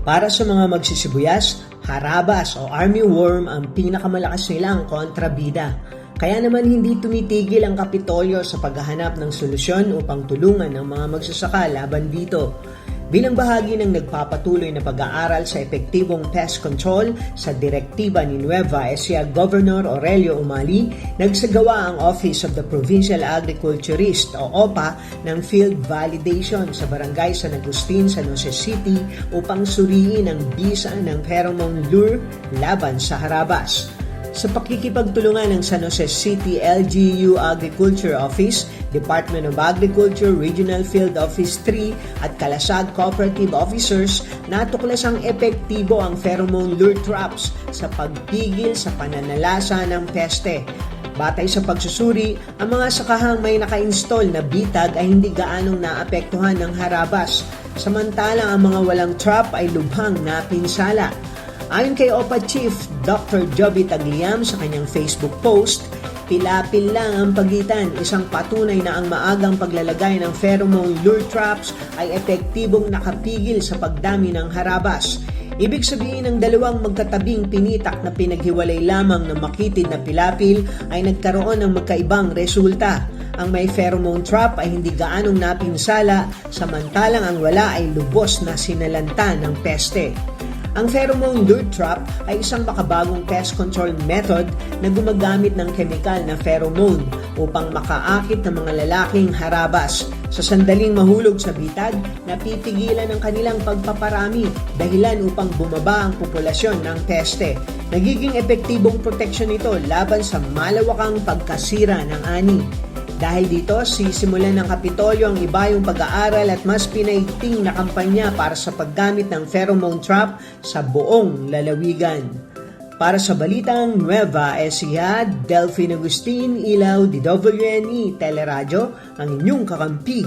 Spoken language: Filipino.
Para sa mga magsisibuyas, harabas o army worm ang pinakamalakas nilang kontrabida. Kaya naman hindi tumitigil ang Kapitolyo sa paghahanap ng solusyon upang tulungan ang mga magsasaka laban dito. Bilang bahagi ng nagpapatuloy na pag-aaral sa epektibong pest control sa direktiba ni Nueva Ecija Governor Aurelio Umali, nagsagawa ang Office of the Provincial Agriculturist o OPA ng field validation sa barangay San Agustin, San Jose City upang suriin ang bisa ng pheromone lure laban sa harabas. Sa pakikipagtulungan ng San Jose City LGU Agriculture Office, Department of Agriculture Regional Field Office 3 at Kalasag Cooperative Officers, natuklasang epektibo ang pheromone lure traps sa pagpigil sa pananalasa ng peste. Batay sa pagsusuri, ang mga sakahang may naka-install na bitag ay hindi gaanong naapektuhan ng harabas, samantalang ang mga walang trap ay lubhang napinsala. Ayon kay OPA Chief Dr. Joby Tagliam sa kanyang Facebook post, pilapil lang ang pagitan, isang patunay na ang maagang paglalagay ng pheromone lure traps ay epektibong nakapigil sa pagdami ng harabas. Ibig sabihin ng dalawang magkatabing pinitak na pinaghiwalay lamang ng makitid na pilapil ay nagkaroon ng magkaibang resulta. Ang may pheromone trap ay hindi gaanong napinsala, samantalang ang wala ay lubos na sinalanta ng peste. Ang pheromone lure trap ay isang makabagong pest control method na gumagamit ng kemikal na pheromone upang makaakit ng mga lalaking harabas. Sa sandaling mahulog sa bitag, napipigilan ang kanilang pagpaparami dahilan upang bumaba ang populasyon ng peste. Nagiging epektibong proteksyon ito laban sa malawakang pagkasira ng ani. Dahil dito, sisimulan ng Kapitolyo ang iba yung pag-aaral at mas pinaigting na kampanya para sa paggamit ng pheromone trap sa buong lalawigan. Para sa Balitang Nueva Ecija, Delphine Agustin, Ilaw, DWNE, Teleradyo, ang inyong kakampi